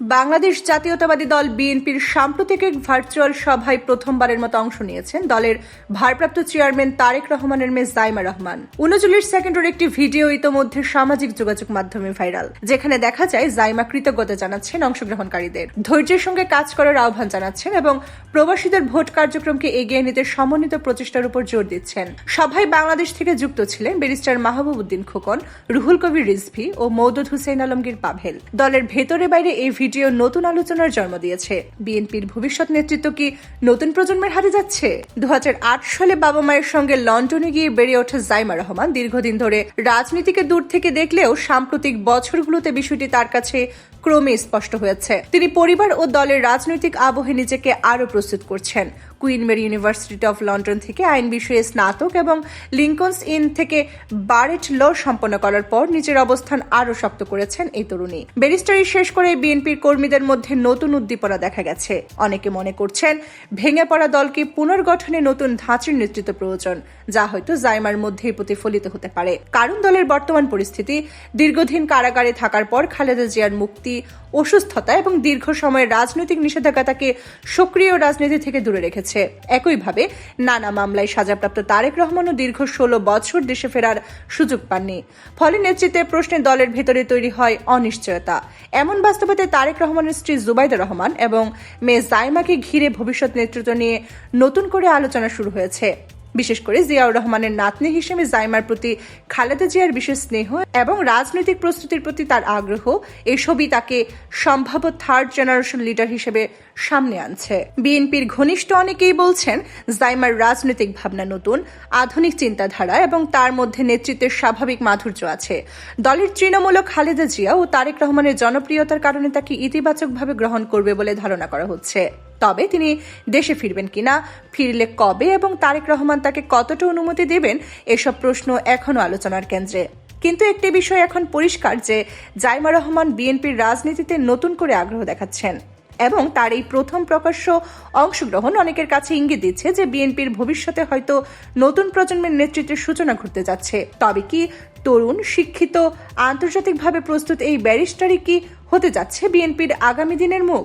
বাংলাদেশ জাতীয়তাবাদী দল বিএনপির সাম্প্রতিক এক ভার্চুয়াল সভায় প্রথমবারের মতো অংশ নিয়েছেন দলের ভারপ্রাপ্ত চেয়ারম্যান তারেক রহমানের মেয়ে জাইমা রহমান। উনচল্লিশ সেকেন্ডের একটি ভিডিও ইতোমধ্যে সামাজিক যোগাযোগ মাধ্যমে ভাইরাল, যেখানে দেখা যায় জাইমা কৃতজ্ঞতা জানাচ্ছেন অংশগ্রহণকারীদের। ধৈর্যের সঙ্গে কাজ করার আহ্বান জানাচ্ছেন এবং প্রবাসীদের ভোট কার্যক্রমকে এগিয়ে নিতে সমন্বিত প্রচেষ্টার উপর জোর দিচ্ছেন। সভায় বাংলাদেশ থেকে যুক্ত ছিলেন ব্যারিস্টার মাহবুব উদ্দিন খোকন, রুহুল কবির রিজভি ও মৌদুদ হুসেন আলমগীর পাভেল। দলের ভেতরে বাইরে এই ভিডিও নতুন আলোচনার জন্ম দিয়েছে। বিএনপির ভবিষ্যৎ নেতৃত্ব কি নতুন প্রজন্মের হাতে যাচ্ছে? দু হাজার আট সালে বাবা মায়ের সঙ্গে লন্ডনে গিয়ে বেড়ে ওঠে জাইমা রহমান দীর্ঘদিন ধরে রাজনীতিকে দূর থেকে দেখলেও সাম্প্রতিক বছরগুলোতে বিষয়টি তার কাছে ক্রমে স্পষ্ট হয়েছে। তিনি পরিবার ও দলের রাজনৈতিক আবহে নিজেকে আরও প্রস্তুত করছেন। Queen Mary University of London থেকে আইন বিষয়ে স্নাতক এবং লিঙ্কনস ইন থেকে বারেট ল সম্পন্ন করার পর নিজের অবস্থান আরও শক্ত করেছেন এই তরুণী। ব্যারিস্টারি শেষ করে বিএনপির কর্মীদের মধ্যে নতুন উদ্দীপনা দেখা গেছে। অনেকে মনে করছেন, ভেঙে পড়া দলকে পুনর্গঠনে নতুন ধাঁচের নেতৃত্ব প্রয়োজন, যা হয়তো জাইমার মধ্যেই প্রতিফলিত হতে পারে। কারণ দলের বর্তমান পরিস্থিতি, দীর্ঘদিন কারাগারে থাকার পর খালেদা জিয়ার মুক্তি অসুস্থতা এবং দীর্ঘ সময়ের রাজনৈতিক নিষেধাজ্ঞা তাকে সক্রিয় রাজনীতি থেকে দূরে রেখেছে। একইভাবে, নানা মামলায় সাজাপ্রাপ্ত তারেক রহমানও দীর্ঘ ষোলো বছর দেশে ফেরার সুযোগ পাননি। ফলে নেতৃত্বের প্রশ্নে দলের ভেতরে তৈরি হয় অনিশ্চয়তা। এমন বাস্তবতায় তারেক রহমানের স্ত্রী জুবাইদা রহমান এবং মেয়ে জাইমাকে ঘিরে ভবিষ্যৎ নেতৃত্ব নিয়ে নতুন করে আলোচনা শুরু হয়েছে। বিশেষ করে জিয়াউর রহমানের নাতনি হিসেবে জাইমার প্রতি খালেদা জিয়ার বিশেষ স্নেহ এবং রাজনৈতিক প্রস্তুতির প্রতি তার আগ্রহ, এসবই তাকে সম্ভাব্য থার্ড জেনারেশন লিডার হিসেবে সামনে আনছে। বিএনপির ঘনিষ্ঠ অনেকেই বলছেন, জাইমার রাজনৈতিক ভাবনা নতুন, আধুনিক চিন্তাধারা এবং তার মধ্যে নেতৃত্বের স্বাভাবিক মাধুর্য আছে। দলের তৃণমূলক খালেদা জিয়া ও তারেক রহমানের জনপ্রিয়তার কারণে তাকে ইতিবাচকভাবে গ্রহণ করবে বলে ধারণা করা হচ্ছে। তবে তিনি দেশে ফিরবেন কিনা, ফিরলে কবে এবং তারেক রহমান তাকে কতটা অনুমতি দেবেন, এসব প্রশ্ন এখনও আলোচনার কেন্দ্রে। কিন্তু একটি বিষয় এখন পরিষ্কার যে জাইমা রহমান বিএনপির রাজনীতিতে নতুন করে আগ্রহ দেখাচ্ছেন এবং তার এই প্রথম প্রকাশ্য অংশগ্রহণ অনেকের কাছে ইঙ্গিত দিচ্ছে যে বিএনপির ভবিষ্যতে হয়তো নতুন প্রজন্মের নেতৃত্বের সূচনা ঘটতে যাচ্ছে। তবে কি তরুণ, শিক্ষিত, আন্তর্জাতিকভাবে প্রস্তুত এই ব্যারিস্টারই কি হতে যাচ্ছে বিএনপির আগামী দিনের মুখ?